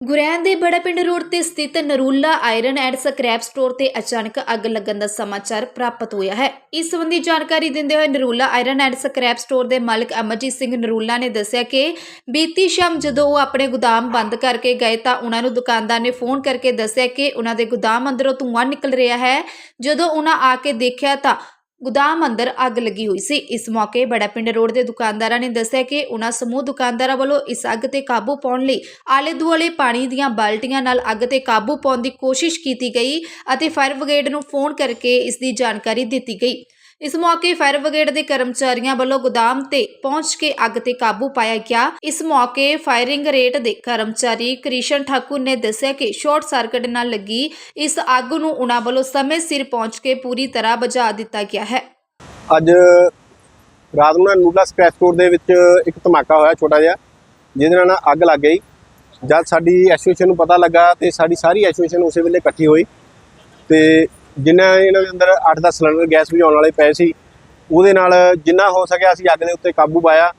ਗੁਰੈਨ ਦੇ ਬੜਾ ਪਿੰਡ ਰੋਡ ਤੇ ਸਥਿਤ Narula iron and scrap store ਤੇ ਅਚਾਨਕ ਅੱਗ ਲੱਗਣ ਦਾ ਸਮਾਚਾਰ ਪ੍ਰਾਪਤ ਹੋਇਆ ਹੈ। ਇਸ ਸੰਬੰਧੀ ਜਾਣਕਾਰੀ ਦਿੰਦੇ ਹੋਏ Narula iron and scrap store ਦੇ ਮਾਲਕ ਅਮਰਜੀਤ ਸਿੰਘ ਨਰੂਲਾ ਨੇ ਦੱਸਿਆ ਕਿ ਬੀਤੀ ਸ਼ਾਮ ਜਦੋਂ ਉਹ ਆਪਣੇ ਗੋਦਾਮ ਬੰਦ ਕਰਕੇ ਗਏ ਤਾਂ ਉਹਨਾਂ ਨੂੰ ਦੁਕਾਨਦਾਰ ਨੇ ਫੋਨ ਕਰਕੇ ਦੱਸਿਆ ਕਿ ਉਹਨਾਂ ਦੇ ਗੋਦਾਮ ਅੰਦਰੋਂ ਧੂੰਆਂ ਨਿਕਲ ਰਿਹਾ ਹੈ। ਜਦੋਂ ਉਹਨਾਂ ਆ ਕੇ ਦੇਖਿਆ ਤਾਂ ਗੁਦਾਮ ਅੰਦਰ ਅੱਗ ਲੱਗੀ ਹੋਈ ਸੀ। ਇਸ ਮੌਕੇ ਬੜਾ ਪਿੰਡ ਰੋਡ ਦੇ ਦੁਕਾਨਦਾਰਾਂ ਨੇ ਦੱਸਿਆ ਕਿ ਉਹਨਾਂ ਸਮੂਹ ਦੁਕਾਨਦਾਰਾਂ ਵੱਲੋਂ ਇਸ ਅੱਗ ਤੇ ਕਾਬੂ ਪਾਉਣ ਲਈ ਆਲੇ ਦੁਆਲੇ ਪਾਣੀ ਦੀਆਂ ਬਾਲਟੀਆਂ ਨਾਲ ਅੱਗ ਤੇ ਕਾਬੂ ਪਾਉਣ ਦੀ ਕੋਸ਼ਿਸ਼ ਕੀਤੀ ਗਈ ਅਤੇ ਫਾਇਰ ਬ੍ਰਿਗੇਡ ਨੂੰ ਫੋਨ ਕਰਕੇ ਇਸ ਦੀ ਜਾਣਕਾਰੀ ਦਿੱਤੀ ਗਈ। ਇਸ ਮੌਕੇ ਫਾਇਰ ਬ੍ਰਿਗੇਡ ਦੇ ਕਰਮਚਾਰੀਆਂ ਵੱਲੋਂ ਗੋਦਾਮ ਤੇ ਪਹੁੰਚ ਕੇ ਅੱਗ ਤੇ ਕਾਬੂ ਪਾਇਆ ਗਿਆ। ਇਸ ਮੌਕੇ ਫਾਇਰਿੰਗ ਰੇਟ ਦੇ ਕਰਮਚਾਰੀ ਕ੍ਰਿਸ਼ਨ ਠਾਕੁਰ ਨੇ ਦੱਸਿਆ ਕਿ ਸ਼ਾਰਟ ਸਰਕਟ ਨਾਲ ਲੱਗੀ ਇਸ ਅੱਗ ਨੂੰ ਉਹਨਾਂ ਵੱਲੋਂ ਸਮੇਂ ਸਿਰ ਪਹੁੰਚ ਕੇ ਪੂਰੀ ਤਰ੍ਹਾਂ ਬੁਝਾ ਦਿੱਤਾ ਗਿਆ ਹੈ। ਅੱਜ ਰਾਤ ਨੂੰ ਨਾ ਨੂਲਾ ਸਕ੍ਰੈਚ ਦੇ ਵਿੱਚ ਇੱਕ ਧਮਾਕਾ ਹੋਇਆ ਛੋਟਾ ਜਿਹਾ, ਜਿਹਦੇ ਨਾਲ ਅੱਗ ਲੱਗ ਗਈ। ਜਦ ਸਾਡੀ ਐਸੋਸੀਏਸ਼ਨ ਨੂੰ ਪਤਾ ਲੱਗਾ ਤੇ ਸਾਡੀ ਸਾਰੀ ਐਸੋਸੀਏਸ਼ਨ ਉਸੇ ਵੇਲੇ ਇਕੱਠੀ ਹੋਈ ਤੇ ਜਿੰਨਾ ਇਹਨਾਂ ਦੇ ਅੰਦਰ 8-10 ਸਿਲੰਡਰ ਗੈਸ ਬੁਝਾਉਣ ਵਾਲੇ ਪਏ ਸੀ ਉਹਦੇ ਨਾਲ ਜਿੰਨਾ ਹੋ ਸਕਿਆ ਅਸੀਂ ਅੱਗ ਦੇ ਉੱਤੇ ਕਾਬੂ ਪਾਇਆ।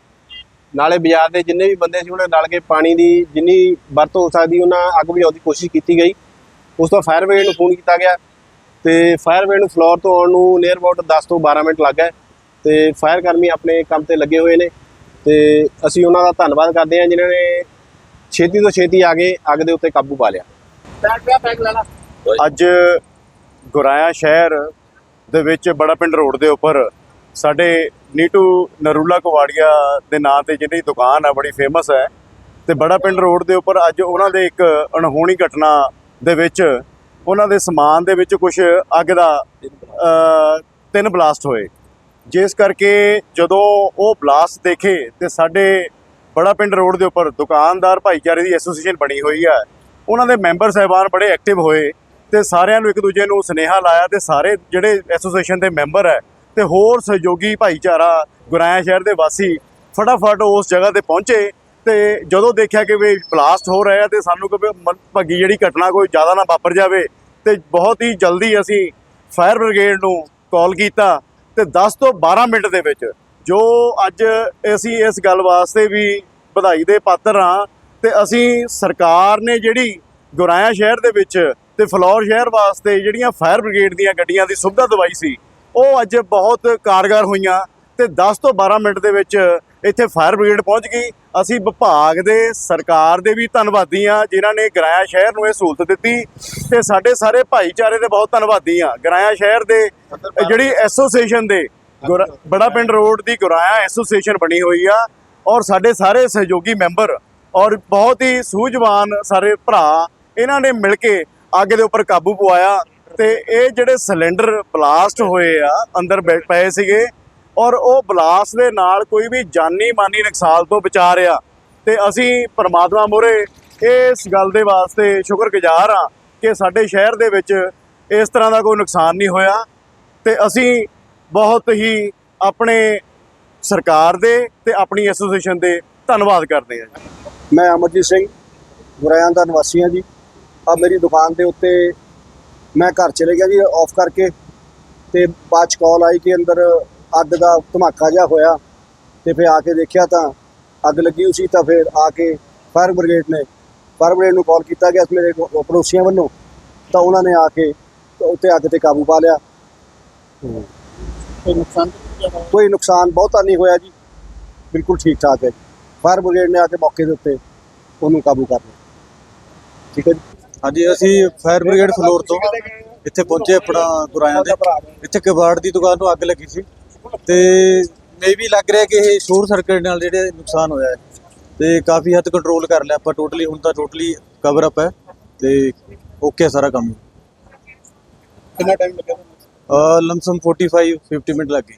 ਨਾਲੇ ਬਾਜ਼ਾਰ ਦੇ ਜਿੰਨੇ ਵੀ ਬੰਦੇ ਸੀ ਉਹਨਾਂ ਨੇ ਰਲ ਕੇ ਪਾਣੀ ਦੀ ਜਿੰਨੀ ਵਰਤ ਹੋ ਸਕਦੀ ਉਹਨਾਂ ਅੱਗ ਬੁਝਾਉਣ ਦੀ ਕੋਸ਼ਿਸ਼ ਕੀਤੀ ਗਈ। ਉਸ ਤੋਂ ਫਾਇਰ ਬ੍ਰਿਗੇਡ ਨੂੰ ਫੋਨ ਕੀਤਾ ਗਿਆ ਤੇ ਫਾਇਰ ਬ੍ਰਿਗੇਡ ਨੂੰ ਫਲੋਰ ਤੋਂ ਆਉਣ ਨੂੰ ਨੀਅਰ ਅਬਾਊਟ 10 ਤੋਂ 12 ਮਿੰਟ ਲੱਗ ਗਏ ਤੇ ਫਾਇਰ ਕਰਮੀ ਆਪਣੇ ਕੰਮ ਤੇ ਲੱਗੇ ਹੋਏ ਨੇ ਤੇ ਅਸੀਂ ਉਹਨਾਂ ਦਾ ਧੰਨਵਾਦ ਕਰਦੇ ਹਾਂ ਜਿਨ੍ਹਾਂ ਨੇ ਛੇਤੀ ਤੋਂ ਛੇਤੀ ਆ ਕੇ ਅੱਗ ਦੇ ਉੱਤੇ ਕਾਬੂ ਪਾ ਲਿਆ। ਅੱਜ ਗੁਰਾਇਆ ਸ਼ਹਿਰ ਦੇ ਵਿੱਚ ਬੜਾ ਪਿੰਡ ਰੋਡ ਦੇ ਉੱਪਰ ਸਾਡੇ ਨੀਟੂ ਨਰੂਲਾ ਕੁਵਾੜੀਆ ਦੇ ਨਾਂ ਤੇ ਜਿਹੜੀ ਦੁਕਾਨ ਆ, ਬੜੀ ਫੇਮਸ ਹੈ। ਤੇ ਬੜਾ ਪਿੰਡ ਰੋਡ ਦੇ ਉੱਪਰ ਅੱਜ ਉਹਨਾਂ ਦੇ ਇੱਕ ਅਣਹੋਣੀ ਘਟਨਾ ਦੇ ਵਿੱਚ ਉਹਨਾਂ ਦੇ ਸਮਾਨ ਦੇ ਵਿੱਚ ਕੁਝ ਅੱਗ ਦਾ ਤਿੰਨ ਬਲਾਸਟ ਹੋਏ। ਜਿਸ ਕਰਕੇ ਜਦੋਂ ਉਹ ਬਲਾਸਟ ਦੇਖੇ ਤੇ ਸਾਡੇ ਬੜਾ ਪਿੰਡ ਰੋਡ ਦੇ ਉੱਪਰ ਦੁਕਾਨਦਾਰ ਭਾਈਚਾਰੇ ਦੀ ਐਸੋਸੀਏਸ਼ਨ ਬਣੀ ਹੋਈ ਹੈ। ਉਹਨਾਂ ਦੇ ਮੈਂਬਰ ਸਾਹਿਬਾਨ ਬੜੇ ਐਕਟਿਵ ਹੋਏ। ਤੇ ਸਾਰਿਆਂ ਨੂੰ ਇੱਕ ਦੂਜੇ ਨੂੰ ਸੁਨੇਹਾ ਲਾਇਆ ਤੇ ਸਾਰੇ ਜਿਹੜੇ ਐਸੋਸੀਏਸ਼ਨ ਦੇ ਮੈਂਬਰ ਹੈ ਤੇ ਹੋਰ ਸਹਿਯੋਗੀ ਭਾਈਚਾਰਾ ਗੁਰਾਇਆ ਸ਼ਹਿਰ ਦੇ ਵਾਸੀ ਫਟਾਫਟ ਉਸ ਜਗ੍ਹਾ ਤੇ ਪਹੁੰਚੇ ਤੇ ਜਦੋਂ ਦੇਖਿਆ ਕਿ ਵੀ ਬਲਾਸਟ ਹੋ ਰਿਹਾ ਤੇ ਸਾਨੂੰ ਕਿ ਭੱਗੀ ਜਿਹੜੀ ਘਟਨਾ ਕੋਈ ਜ਼ਿਆਦਾ ਨਾ ਵਾਪਰ ਜਾਵੇ ਤੇ ਬਹੁਤ ਹੀ ਜਲਦੀ ਅਸੀਂ ਫਾਇਰ ਬ੍ਰਿਗੇਡ ਨੂੰ ਕਾਲ ਕੀਤਾ ਤੇ 10 ਤੋਂ 12 ਮਿੰਟ ਦੇ ਵਿੱਚ ਜੋ ਅੱਜ ਅਸੀਂ ਇਸ ਗੱਲ ਵਾਸਤੇ ਵੀ ਵਧਾਈ ਦੇ ਪਾਤਰ ਹਾਂ ਤੇ ਅਸੀਂ ਸਰਕਾਰ ਨੇ ਜਿਹੜੀ ਗੁਰਾਇਆ ਸ਼ਹਿਰ ਦੇ ਵਿੱਚ ਤੇ ਫਲੌਰ ਸ਼ਹਿਰ ਵਾਸਤੇ ਜਿਹੜੀਆਂ ਫਾਇਰ ਬ੍ਰਿਗੇਡ ਦੀਆਂ ਗੱਡੀਆਂ ਦੀ ਸੁਵਿਧਾ ਦਵਾਈ ਸੀ, ਉਹ ਅੱਜ ਬਹੁਤ ਕਾਰਗਰ ਹੋਈਆਂ ਤੇ 10 ਤੋਂ 12 ਮਿੰਟ ਦੇ ਵਿੱਚ ਇੱਥੇ ਫਾਇਰ ਬ੍ਰਿਗੇਡ ਪਹੁੰਚ ਗਈ। ਅਸੀਂ ਵਿਭਾਗ ਦੇ, ਸਰਕਾਰ ਦੇ ਵੀ ਧੰਨਵਾਦੀ ਆ ਜਿਨ੍ਹਾਂ ਨੇ ਗਰਾਇਆ ਸ਼ਹਿਰ ਨੂੰ ਇਹ ਸਹੂਲਤ ਦਿੱਤੀ ਤੇ ਸਾਡੇ ਸਾਰੇ ਭਾਈਚਾਰੇ ਦੇ ਬਹੁਤ ਧੰਨਵਾਦੀ ਆ ਗਰਾਇਆ ਸ਼ਹਿਰ ਦੇ, ਜਿਹੜੀ ਐਸੋਸੀਏਸ਼ਨ ਦੇ ਗੁਰਾ- ਬੜਾ ਪਿੰਡ ਰੋਡ ਦੀ ਗੁਰਾਇਆ ਐਸੋਸੀਏਸ਼ਨ ਬਣੀ ਹੋਈ ਆ ਔਰ ਸਾਡੇ ਸਾਰੇ ਸਹਿਯੋਗੀ ਮੈਂਬਰ ਔਰ ਬਹੁਤ ਹੀ ਸੂਝਵਾਨ ਸਾਰੇ ਭਰਾ, ਇਹਨਾਂ ਨੇ ਮਿਲ ਕੇ ਅੱਗ ਦੇ ਉੱਪਰ ਕਾਬੂ ਪਵਾਇਆ ਤੇ ਇਹ ਜਿਹੜੇ ਸਿਲੰਡਰ ਬਲਾਸਟ ਹੋਏ ਆ, ਅੰਦਰ ਬੈ- ਪਏ ਸੀਗੇ ਔਰ ਉਹ ਬਲਾਸਟ ਦੇ ਨਾਲ ਕੋਈ ਵੀ ਜਾਨੀ ਮਾਨੀ ਨੁਕਸਾਨ ਤੋਂ ਬਚਾ ਰਿਹਾ ਤੇ ਅਸੀਂ ਪਰਮਾਤਮਾ ਮੋਰੇ ਇਸ ਗੱਲ ਦੇ ਵਾਸਤੇ ਸ਼ੁਕਰਗੁਜ਼ਾਰ ਆ ਕਿ ਸਾਡੇ ਸ਼ਹਿਰ ਦੇ ਵਿੱਚ ਇਸ ਤਰ੍ਹਾਂ ਦਾ ਕੋਈ ਨੁਕਸਾਨ ਨਹੀਂ ਹੋਇਆ ਤੇ ਅਸੀਂ ਬਹੁਤ ਹੀ ਆਪਣੇ ਸਰਕਾਰ ਦੇ ਤੇ ਆਪਣੀ ਐਸੋਸੀਏਸ਼ਨ ਦੇ ਧੰਨਵਾਦ ਕਰਦੇ ਹਾਂ ਮੈਂ ਅਮਰਜੀਤ ਸਿੰਘ, ਗੁਰਾਇਆਂ ਦਾ ਨਿਵਾਸੀ ਹਾਂ ਜੀ। ਆ ਮੇਰੀ ਦੁਕਾਨ ਦੇ ਉੱਤੇ ਮੈਂ ਘਰ ਚਲੇ ਗਿਆ ਜੀ ਆਫ ਕਰਕੇ ਤੇ ਬਾਅਦ ਚ ਕਾਲ ਆਈ ਕਿ ਅੰਦਰ ਅੱਗ ਦਾ ਧਮਾਕਾ ਜਿਹਾ ਹੋਇਆ ਤੇ ਫਿਰ ਆ ਕੇ ਦੇਖਿਆ ਤਾਂ ਅੱਗ ਲੱਗੀ ਹੋਈ ਸੀ ਤਾਂ ਫਿਰ ਆ ਕੇ ਫਾਇਰ ਬ੍ਰਿਗੇਡ ਨੇ ਫਾਇਰ ਬ੍ਰਿਗੇਡ ਨੂੰ ਕਾਲ ਕੀਤਾ ਗਿਆ ਮੇਰੇ ਪੜੋਸੀਆਂ ਵੱਲੋਂ ਤਾਂ ਉਹਨਾਂ ਨੇ ਆ ਕੇ ਉੱਤੇ ਅੱਗ ਤੇ ਕਾਬੂ ਪਾ ਲਿਆ। ਕੋਈ ਨੁਕਸਾਨ ਕੋਈ ਨੁਕਸਾਨ ਬਹੁਤਾ ਨਹੀਂ ਹੋਇਆ ਜੀ। ਬਿਲਕੁਲ ਠੀਕ ਠਾਕ ਹੈ ਫਾਇਰ ਬ੍ਰਿਗੇਡ ਨੇ ਆ ਕੇ ਮੌਕੇ ਦੇ ਉੱਤੇ ਉਹਨੂੰ ਕਾਬੂ ਕਰ ਲਿਆ। ਠੀਕ ਹੈ ਜੀ। ਹਾਂਜੀ ਅਸੀਂ ਫਾਇਰ ਬ੍ਰਿਗੇਡ ਫਲੋਰ ਤੋਂ ਇੱਥੇ ਪਹੁੰਚੇ ਆਪਣਾ ਗੁਰਾਇਆਂ ਦੇ। ਇੱਥੇ ਕਬਾੜ ਦੀ ਦੁਕਾਨ ਨੂੰ ਅੱਗ ਲੱਗੀ ਸੀ। ਤੇ ਮੇ ਵੀ ਲੱਗ ਰਿਹਾ ਕਿ ਇਹ ਸ਼ੋਰ ਸਰਕਟ ਨਾਲ ਜਿਹੜੇ ਨੁਕਸਾਨ ਹੋਇਆ ਹੈ। ਤੇ ਕਾਫੀ ਹੱਦ ਕੰਟਰੋਲ ਕਰ ਲਿਆ ਆਪਾਂ ਟੋਟਲੀ ਹੁਣ ਤਾਂ ਟੋਟਲੀ ਕਵਰ ਅਪ ਹੈ। ਤੇ ਓਕੇ ਸਾਰਾ ਕੰਮ। ਕਿੰਨਾ ਟਾਈਮ ਲੱਗਿਆ ਲਮਸਮ 45 50 ਮਿੰਟ ਲੱਗੇ